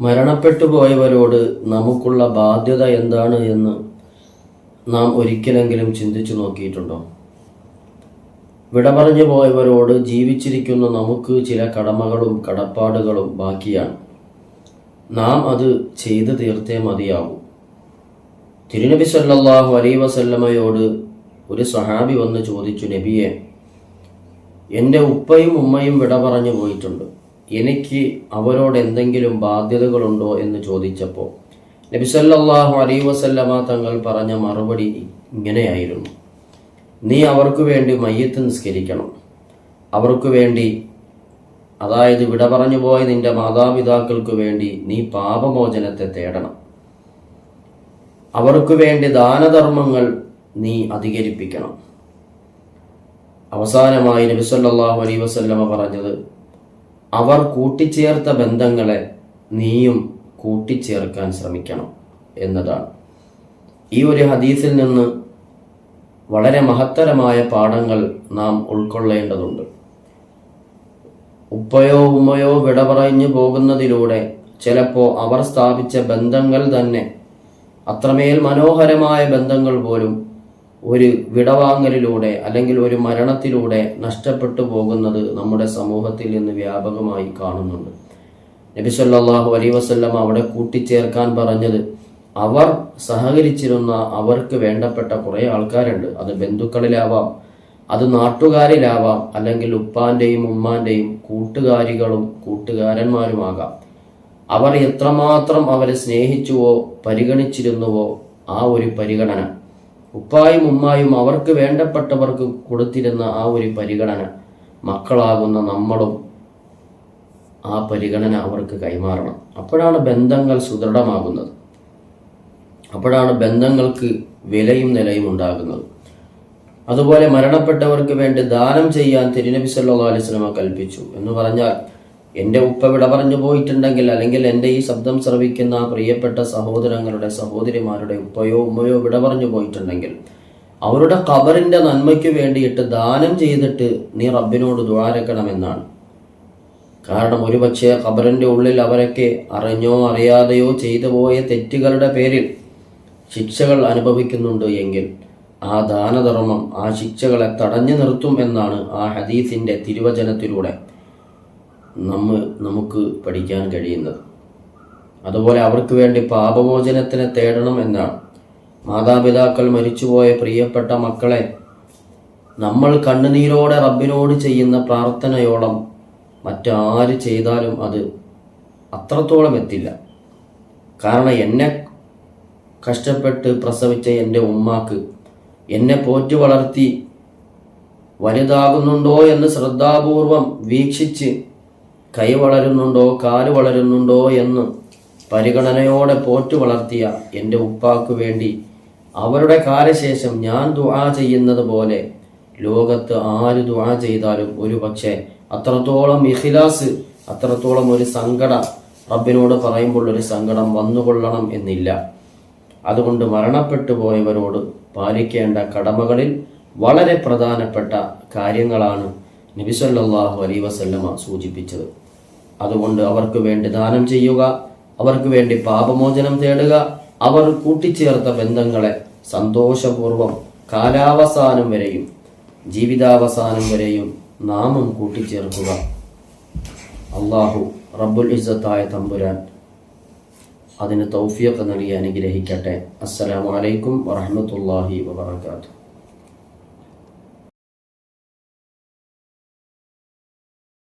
മരണപ്പെട്ടു പോയവരോട് നമുക്കുള്ള ബാധ്യത എന്താണ് എന്ന് നാം ഒരിക്കലെങ്കിലും ചിന്തിച്ചു നോക്കിയിട്ടുണ്ടോ? വിട പറഞ്ഞു പോയവരോട് ജീവിച്ചിരിക്കുന്ന നമുക്ക് ചില കടമകളും കടപ്പാടുകളും ബാക്കിയാണ്. നാം അത് ചെയ്തു തീർത്തേ മതിയാവൂ. തിരുനബി സല്ലാഹു അലൈ വസല്ലമയോട് ഒരു സഹാബി വന്ന് ചോദിച്ചു നബിയെ എന്റെ ഉപ്പയും ഉമ്മയും വിട പറഞ്ഞു പോയിട്ടുണ്ട്. എനിക്ക് അവരോട് എന്തെങ്കിലും ബാധ്യതകളുണ്ടോ എന്ന് ചോദിച്ചപ്പോൾ നബിസല്ലാഹു അലൈ വസല്ലമ തങ്ങൾ പറഞ്ഞ മറുപടി ഇങ്ങനെയായിരുന്നു. നീ അവർക്ക് വേണ്ടി മയ്യത്ത് നിസ്കരിക്കണം. അവർക്ക് വേണ്ടി അതായത് വിട പറഞ്ഞു പോയ നിന്റെ മാതാപിതാക്കൾക്ക് വേണ്ടി നീ പാപമോചനത്തെ തേടണം. അവർക്ക് വേണ്ടി ദാനധർമ്മങ്ങൾ നീ അധികരിപ്പിക്കണം. അവസാനമായി നബി അലൈ വസല്ലമ പറഞ്ഞത് അവർ കൂട്ടിച്ചേർത്ത ബന്ധങ്ങളെ നീയും കൂട്ടിച്ചേർക്കാൻ ശ്രമിക്കണം എന്നതാണ്. ഈ ഒരു ഹദീസിൽ നിന്ന് വളരെ മഹത്തരമായ പാഠങ്ങൾ നാം ഉൾക്കൊള്ളേണ്ടതുണ്ട്. ഉപ്പയോ ഉമ്മയോ വിട പറഞ്ഞു പോകുന്നതിലൂടെ ചിലപ്പോൾ അവർ സ്ഥാപിച്ച ബന്ധങ്ങൾ തന്നെ അത്രമേൽ മനോഹരമായ ബന്ധങ്ങൾ പോലും ഒരു വിടവാങ്ങലിലൂടെ അല്ലെങ്കിൽ ഒരു മരണത്തിലൂടെ നഷ്ടപ്പെട്ടു പോകുന്നത് നമ്മുടെ സമൂഹത്തിൽ നിന്ന് വ്യാപകമായി കാണുന്നുണ്ട്. നബി സല്ലാഹു അലൈ വസല്ലം അവിടെ കൂട്ടിച്ചേർക്കാൻ പറഞ്ഞത് അവർ സഹകരിച്ചിരുന്ന അവർക്ക് വേണ്ടപ്പെട്ട കുറേ ആൾക്കാരുണ്ട്. അത് ബന്ധുക്കളിലാവാം അത് നാട്ടുകാരിലാവാം അല്ലെങ്കിൽ ഉപ്പാന്റെയും ഉമ്മാന്റെയും കൂട്ടുകാരികളും കൂട്ടുകാരന്മാരുമാകാം അവർ എത്രമാത്രം അവരെ സ്നേഹിച്ചുവോ പരിഗണിച്ചിരുന്നുവോ ആ ഒരു പരിഗണന ഉപ്പായും ഉമ്മായും അവർക്ക് വേണ്ടപ്പെട്ടവർക്ക് കൊടുത്തിരുന്ന ആ ഒരു പരിഗണന മക്കളാകുന്ന നമ്മളും ആ പരിഗണന അവർക്ക് കൈമാറണം. അപ്പോഴാണ് ബന്ധങ്ങൾ സുദൃഢമാകുന്നത്. അപ്പോഴാണ് ബന്ധങ്ങൾക്ക് വിലയും നിലയും ഉണ്ടാകുന്നത്. അതുപോലെ മരണപ്പെട്ടവർക്ക് വേണ്ടി ദാനം ചെയ്യാൻ തിരുനബി സല്ലാ അലൈഹി കൽപ്പിച്ചു എന്ന് പറഞ്ഞാൽ എന്റെ ഉപ്പ വിട പറഞ്ഞു പോയിട്ടുണ്ടെങ്കിൽ അല്ലെങ്കിൽ എന്റെ ഈ ശബ്ദം ശ്രവിക്കുന്ന പ്രിയപ്പെട്ട സഹോദരങ്ങളുടെ സഹോദരിമാരുടെ ഉപ്പയോ ഉമ്മയോ വിട പറഞ്ഞു പോയിട്ടുണ്ടെങ്കിൽ അവരുടെ ഖബറിന്റെ നന്മയ്ക്ക് വേണ്ടിയിട്ട് ദാനം ചെയ്തിട്ട് നീ റബ്ബിനോട് ദ്വാരക്കണമെന്നാണ് കാരണം ഒരുപക്ഷെ ഖബറിന്റെ ഉള്ളിൽ അവരൊക്കെ അറിഞ്ഞോ അറിയാതെയോ ചെയ്തു പോയ തെറ്റുകളുടെ പേരിൽ ശിക്ഷകൾ അനുഭവിക്കുന്നുണ്ട് എങ്കിൽ ആ ദാനധർമ്മം ആ ശിക്ഷകളെ തടഞ്ഞു നിർത്തും എന്നാണ് ആ ഹദീസിന്റെ തിരുവചനത്തിലൂടെ. നമ്മ നമുക്ക് പഠിക്കാൻ കഴിയുന്നത്. അതുപോലെ അവർക്ക് വേണ്ടി പാപമോചനത്തിനെ തേടണം എന്നാണ്. മാതാപിതാക്കൾ മരിച്ചുപോയ പ്രിയപ്പെട്ട മക്കളെ നമ്മൾ കണ്ണുനീരോടെ റബ്ബിനോട് ചെയ്യുന്ന പ്രാർത്ഥനയോളം മറ്റാര് ചെയ്താലും അത് അത്രത്തോളം എത്തില്ല. കാരണം എന്നെ കഷ്ടപ്പെട്ട് പ്രസവിച്ച എന്റെ ഉമ്മാക്ക് എന്നെ പോറ്റി വളർത്തി വലുതാകുന്നുണ്ടോ എന്ന് ശ്രദ്ധാപൂർവം വീക്ഷിച്ച് കൈ വളരുന്നുണ്ടോ കാൽ വളരുന്നുണ്ടോ എന്ന് പരിഗണനയോടെ പോറ്റു വളർത്തിയ എന്റെ ഉപ്പാക്കു വേണ്ടി അവരുടെ കാലശേഷം ഞാൻ ദുആ ചെയ്യുന്നത് പോലെ ലോകത്ത് ആര് ദുആ ചെയ്താലും ഒരു പക്ഷേ അത്രത്തോളം ഇഖിലാസ് അത്രത്തോളം ഒരു സങ്കടം റബ്ബിനോട് പറയുമ്പോൾ ഒരു സങ്കടം വന്നുകൊള്ളണം എന്നില്ല. അതുകൊണ്ട് മരണപ്പെട്ടു പോയവരോട് പാലിക്കേണ്ട കടമകളിൽ വളരെ പ്രധാനപ്പെട്ട കാര്യങ്ങളാണ് നബിസല്ലാഹു അലൈ വസല്ലമ സൂചിപ്പിച്ചത്. അതുകൊണ്ട് അവർക്ക് വേണ്ടി ദാനം ചെയ്യുക അവർക്ക് വേണ്ടി പാപമോചനം തേടുക അവർ കൂട്ടിച്ചേർത്ത ബന്ധങ്ങളെ സന്തോഷപൂർവം കാലാവസാനം വരെയും ജീവിതാവസാനം വരെയും നാമം കൂട്ടിച്ചേർക്കുക. അള്ളാഹു റബ്ബുൽ ഇസ്സത്തായ തമ്പുരാൻ അതിന് തൗഫിയൊക്കെ നൽകി അനുഗ്രഹിക്കട്ടെ. അസ്സലാമു അലൈക്കും വറഹ്മത്തുള്ളാഹി വബറകാതുഹു.